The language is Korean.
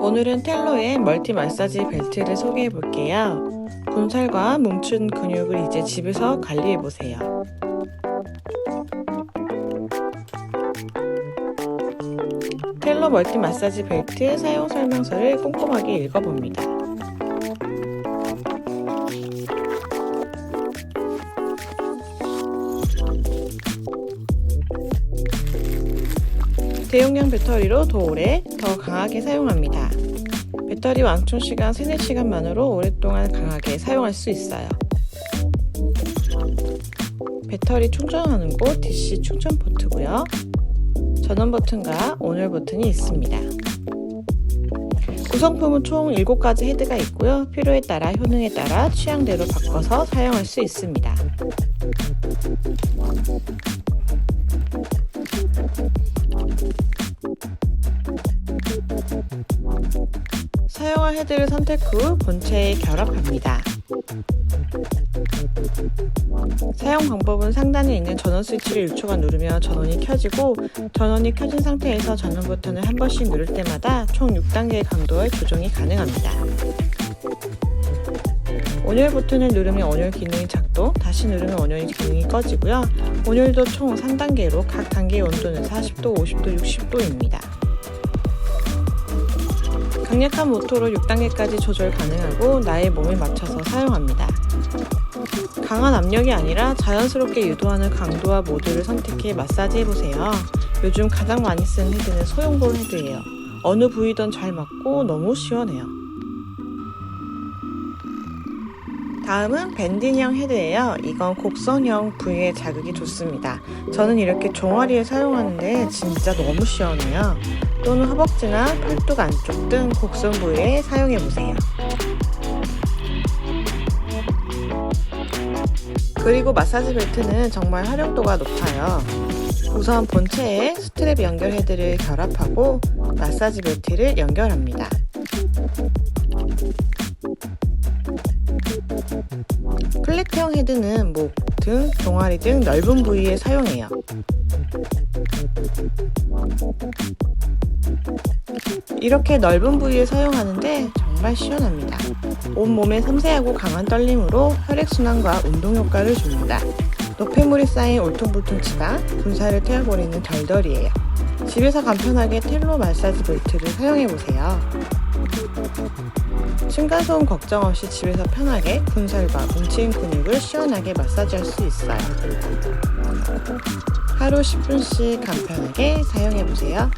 오늘은 텔로의 멀티 마사지 벨트를 소개해 볼게요. 군살과 뭉친 근육을 이제 집에서 관리해 보세요. 텔로 멀티 마사지 벨트 사용 설명서를 꼼꼼하게 읽어봅니다. 대용량 배터리로 더 오래, 더 강하게 사용합니다. 배터리 완충 시간 3, 4시간만으로 오랫동안 강하게 사용할 수 있어요. 배터리 충전하는 곳 DC 충전 포트고요. 전원 버튼과 온열 버튼이 있습니다. 구성품은 총 7가지 헤드가 있고요. 필요에 따라 효능에 따라 취향대로 바꿔서 사용할 수 있습니다. 사용할 헤드를 선택 후 본체에 결합합니다. 사용 방법은 상단에 있는 전원 스위치를 1초간 누르면 전원이 켜지고 전원이 켜진 상태에서 전원 버튼을 한 번씩 누를 때마다 총 6단계의 강도의 조정이 가능합니다. 온열 버튼을 누르면 온열 기능이 작동, 다시 누르면 온열 기능이 꺼지고요. 온열도 총 3단계로 각 단계의 온도는 40도, 50도, 60도입니다. 강력한 모터로 6단계까지 조절 가능하고 나의 몸에 맞춰서 사용합니다. 강한 압력이 아니라 자연스럽게 유도하는 강도와 모드를 선택해 마사지 해보세요. 요즘 가장 많이 쓰는 헤드는 소형볼 헤드예요. 어느 부위든 잘 맞고 너무 시원해요. 다음은 밴딩형 헤드예요. 이건 곡선형 부위에 자극이 좋습니다. 저는 이렇게 종아리에 사용하는데 진짜 너무 시원해요. 또는 허벅지나 팔뚝 안쪽 등 곡선 부위에 사용해 보세요. 그리고 마사지 벨트는 정말 활용도가 높아요. 우선 본체에 스트랩 연결 헤드를 결합하고 마사지 벨트를 연결합니다. 플랫형 헤드는 목, 등, 종아리 등 넓은 부위에 사용해요. 이렇게 넓은 부위에 사용하는데 정말 시원합니다. 온몸에 섬세하고 강한 떨림으로 혈액순환과 운동 효과를 줍니다. 노폐물이 쌓인 울퉁불퉁치가 군살을 태워버리는 덜덜이에요. 집에서 간편하게 텔로 마사지 벨트를 사용해보세요. 층간소음 걱정 없이 집에서 편하게 군살과 뭉친 근육을 시원하게 마사지할 수 있어요. 하루 10분씩 간편하게 사용해보세요.